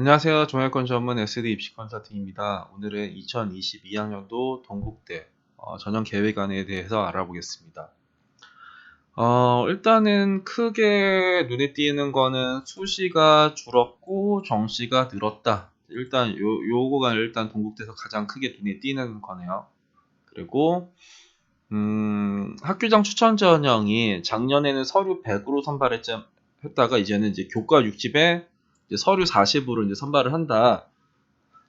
안녕하세요. 종합권 전문 SD 입시 컨설팅입니다. 오늘은 2022학년도 동국대 어, 전형 계획안에 대해서 알아보겠습니다. 어, 일단은 크게 눈에 띄는 거는 수시가 줄었고 정시가 늘었다. 일단 요, 요거가 일단 동국대에서 가장 크게 눈에 띄는 거네요. 그리고 음, 학교장 추천 전형이 작년에는 서류 100으로 선발했다가 이제는 이제 교과 60에 서류 40으로 이제 선발을 한다.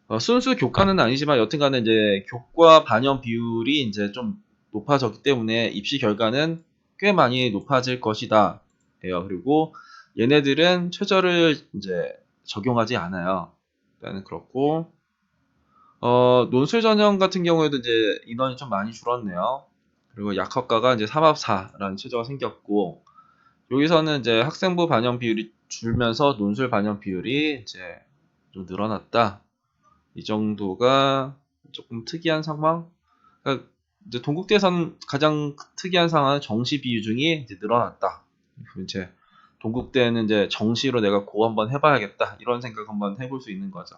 어, 순수 교과는 아니지만 여튼간에 이제 교과 반영 비율이 이제 좀 높아졌기 때문에 입시 결과는 꽤 많이 높아질 것이다. 해요. 그리고 얘네들은 최저를 이제 적용하지 않아요. 일단은 그렇고 어, 논술 전형 같은 경우에도 이제 인원이 좀 많이 줄었네요. 그리고 약학과가 이제 3합 4라는 최저가 생겼고 여기서는 이제 학생부 반영 비율이 줄면서 논술 반영 비율이 이제 좀 늘어났다. 이 정도가 조금 특이한 상황. 그러니까 이제 동국대에서는 가장 특이한 상황은 정시 비중이 이제 늘어났다. 이제 동국대는 이제 정시로 내가 고 한번 해봐야겠다 이런 생각 한번 해볼 수 있는 거죠.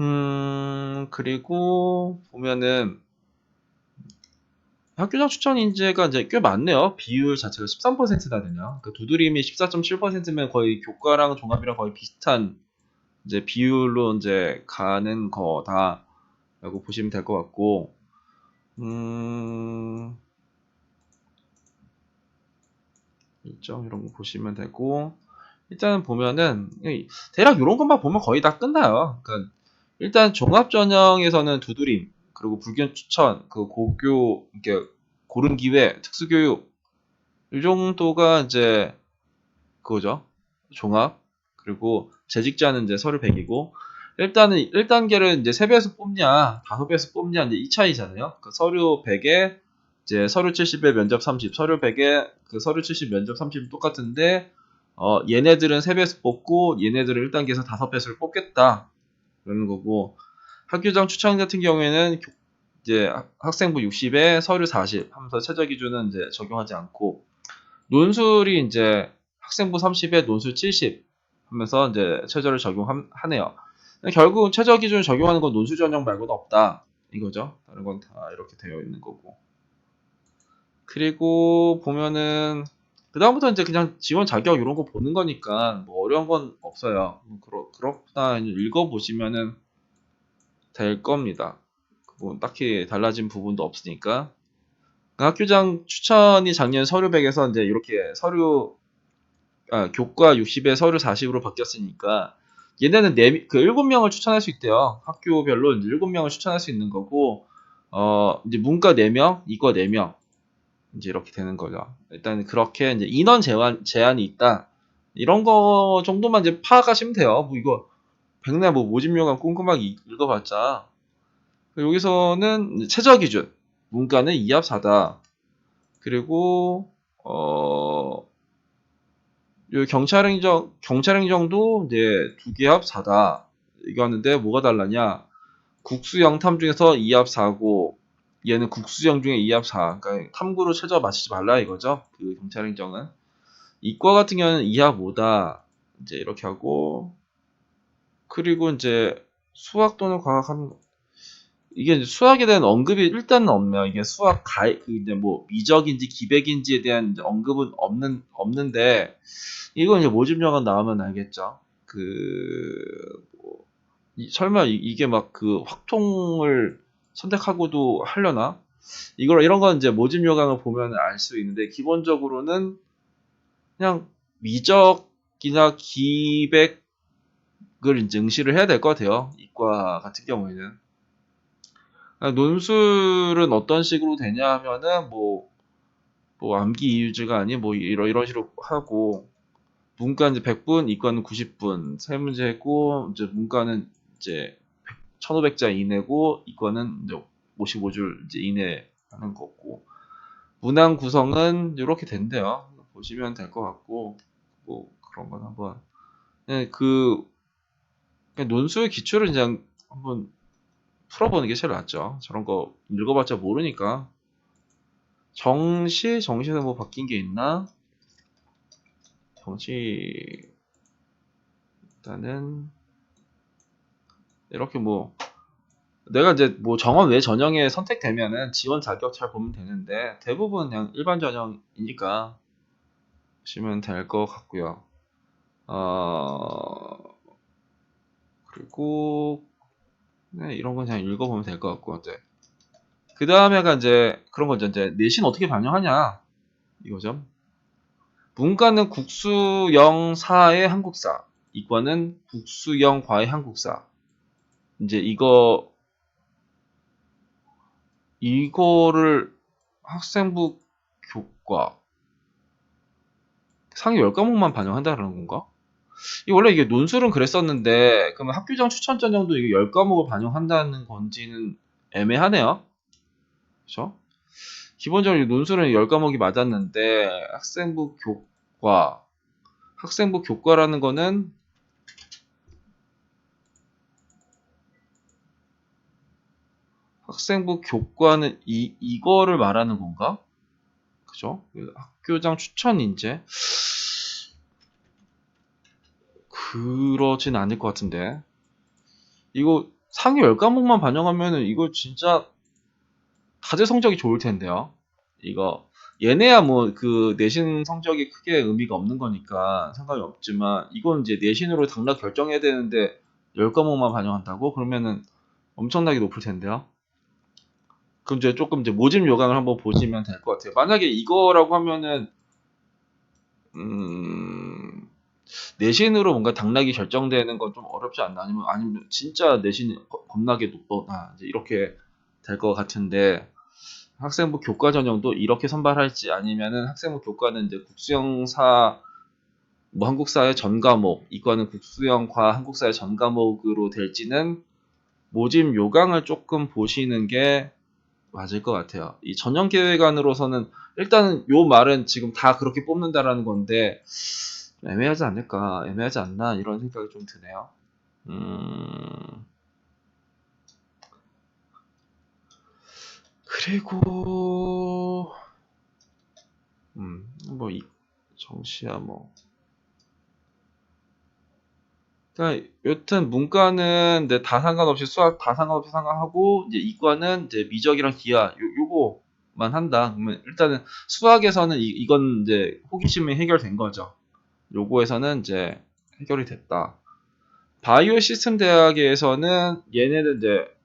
음 그리고 보면은 학교장 추천 인재가 이제 꽤 많네요. 비율 자체가 13%나 되냐. 그 두드림이 14.7%면 거의 교과랑 종합이랑 거의 비슷한 이제 비율로 이제 가는 거다라고 보시면 될 것 같고, 음, 일정 이런 거 보시면 되고, 일단 보면은 대략 이런 것만 보면 거의 다 끝나요. 그러니까 일단 종합 전형에서는 두드림, 그리고 불견 추천, 그 고교, 이렇게 고른 기회, 특수교육, 이 정도가 이제 그거죠. 종합. 그리고 재직자는 이제 서류 100이고, 일단은 1단계를 이제 3배에서 뽑냐, 5배에서 뽑냐, 이제 이 차이잖아요. 그 서류 100에 이제 서류 70에 면접 30, 서류 100에 그 서류 70 면접 30은 똑같은데, 어, 얘네들은 3배에서 뽑고, 얘네들은 1단계에서 5배에서 뽑겠다. 그러는 거고, 학교장 추천 같은 경우에는 이제 학생부 60에 서류 40 하면서 최저 기준은 이제 적용하지 않고 논술이 이제 학생부 30에 논술 70 하면서 이제 최저를 적용하네요. 결국 최저 기준을 적용하는 건 논술 전형 말고는 없다 이거죠. 다른 건 다 이렇게 되어 있는 거고. 그리고 보면은 그 다음부터 이제 그냥 지원 자격 이런 거 보는 거니까 뭐 어려운 건 없어요. 뭐 그렇 그렇다 읽어 보시면은 될 겁니다. 뭐 딱히 달라진 부분도 없으니까 그 학교장 추천이 작년 서류 100에서 이제 이렇게 서류 아, 교과 60에 서류 40으로 바뀌었으니까 얘네는 네, 그 7명을 추천할 수 있대요. 학교별로 7명을 추천할 수 있는 거고 어 이제 문과 4명, 이과 4명 이제 이렇게 되는 거죠. 일단 그렇게 이제 인원 제한 제한이 있다. 이런 거 정도만 이제 파악하시면 돼요. 뭐 이거 백날 뭐 모집료가 꼼꼼하게 읽어봤자 여기서는 최저 기준 문과는 2합 4다. 그리고 어 경찰행정 경찰행정도 이제 두 개합 4다. 이거 하는데 뭐가 달라냐? 국수형 탐 중에서 2합 4고 얘는 국수형 중에 2합 4. 그러니까 탐구로 최저 맞추지 말라 이거죠. 그 경찰행정은 이과 같은 경우는 2합 5다. 이제 이렇게 하고 그리고 이제 수학 또는 과학 하는 이게 수학에 대한 언급이 일단은 없네요. 이게 수학 가그 이제 뭐 미적인지 기백인지에 대한 언급은 없는 없는데 이건 이제 모집료가 나오면 알겠죠. 그 뭐, 이, 설마 이, 게 막 그 확통을 선택하고도 하려나? 이걸 이런 건 이제 모집 요강을 보면 알 수 있는데 기본적으로는 그냥 미적이나 기백 을 이제 응시를 해야 될 것 같아요. 이과 같은 경우에는. 아, 논술은 어떤 식으로 되냐 하면은 뭐, 뭐 암기 이유즈가 아닌 뭐 이런 이런 식으로 하고 문과는 이제 100분, 이과는 90분 세 문제고 이제 문과는 이제 1500자 이내고 이과는 이제 55줄 이제 이내 하는 거고 문항 구성은 이렇게 된대요. 보시면 될 것 같고 뭐 그런 건 한번 네, 그 논술 기초를 그냥 한번 풀어보는 게 제일 낫죠. 저런 거 읽어봤자 모르니까. 정시, 정시에서 뭐 바뀐 게 있나? 정시, 일단은, 이렇게 뭐 내가 이제 뭐 정원 외 전형에 선택되면은 지원 자격 잘 보면 되는데 대부분 그냥 일반 전형이니까 보시면 될 것 같고요. 어 그리고 네, 이런 건 그냥 읽어보면 될 것 같고 이제 그 다음에가 이제 그런 거죠. 이제 내신 어떻게 반영하냐 이거죠. 문과는 국수영 사의 한국사, 이과는 국수영 과의 한국사. 이제 이거 이거를 학생부 교과 상위 10과목만 반영한다는 건가? 이 원래 이게 논술은 그랬었는데 그러면 학교장 추천 전형도 이게 10과목을 반영한다는 건지는 애매하네요. 그렇죠? 기본적으로 이 논술은 10과목이 맞았는데 학생부 교과 학생부 교과라는 거는 학생부 교과는 이 이거를 말하는 건가? 그죠? 학교장 추천 인재 그러진 않을 것 같은데 이거 상위 10과목만 반영하면은 이거 진짜 다들 성적이 좋을 텐데요. 이거 얘네야 뭐 그 내신 성적이 크게 의미가 없는 거니까 상관이 없지만 이건 이제 내신으로 당락 결정해야 되는데 10과목만 반영한다고? 그러면은 엄청나게 높을 텐데요. 그럼 이제 조금 이제 모집 요강을 한번 보시면 될 것 같아요. 만약에 이거라고 하면은 음 내신으로 뭔가 당락이 결정되는 건 좀 어렵지 않나 아니면 아니면 진짜 내신이 거- 겁나게 높거나 이제 이렇게 될 것 같은데 학생부 교과 전형도 이렇게 선발할지 아니면은 학생부 교과는 이제 국수형사 뭐 한국사의 전 과목 이과는 국수형과 한국사의 전 과목으로 될지는 모집 요강을 조금 보시는 게 맞을 것 같아요. 이 전형 계획안으로서는 일단은 요 말은 지금 다 그렇게 뽑는다라는 건데 애매하지 않을까, 애매하지 않나 이런 생각이 좀 드네요. 음. 그리고 음, 뭐 이, 정시야 뭐. 그러니까 여튼 문과는 이제 다 상관없이 수학 다 상관없이 상관하고 이제 이과는 이제 미적이랑 기하 요, 요거만 한다. 그러면 일단은 수학에서는 이, 이건 이제 호기심이 해결된 거죠. 요거에서는 이제 해결이 됐다. 바이오 시스템 대학에서는 얘네들 이제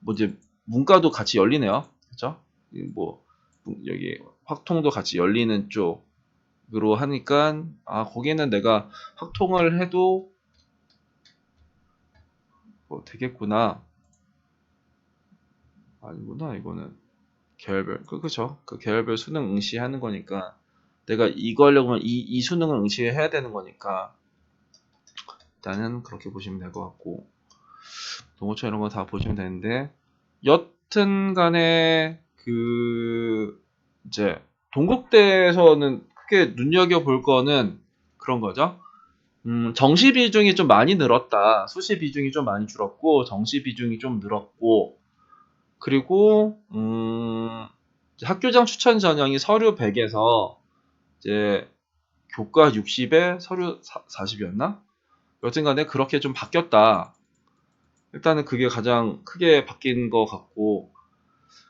뭐 이제 문과도 같이 열리네요. 그죠? 뭐 여기 확통도 같이 열리는 쪽으로 하니까 아 거기는 내가 확통을 해도 뭐 되겠구나. 아니구나 이거는 계열별 그 그죠? 그 계열별 수능 응시하는 거니까 내가 이거 하려고 하면 이, 이 수능을 응시해야 되는 거니까 일단은 그렇게 보시면 될 것 같고 동호처 이런 거 다 보시면 되는데 여튼 간에 그 이제 동국대에서는 크게 눈여겨 볼 거는 그런 거죠. 음, 정시 비중이 좀 많이 늘었다. 수시 비중이 좀 많이 줄었고 정시 비중이 좀 늘었고 그리고 음, 학교장 추천 전형이 서류 100에서 이제 교과 60에 서류 40이었나? 여튼간에 그렇게 좀 바뀌었다. 일단은 그게 가장 크게 바뀐 것 같고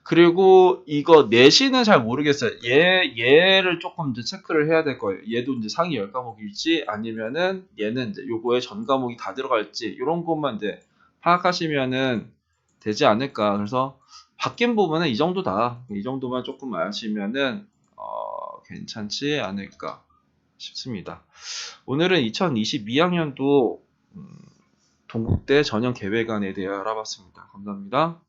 그리고 이거 내신은 잘 모르겠어요. 얘 얘를 조금 이제 체크를 해야 될 거예요. 얘도 이제 상위 10과목일지 아니면은 얘는 이제 요거에 전 과목이 다 들어갈지 이런 것만 이제 파악하시면은 되지 않을까. 그래서 바뀐 부분은 이 정도다. 이 정도만 조금 아시면은 어, 괜찮지 않을까 싶습니다. 오늘은 2022학년도 음, 동국대 전형 계획안에 대해 알아봤습니다. 감사합니다.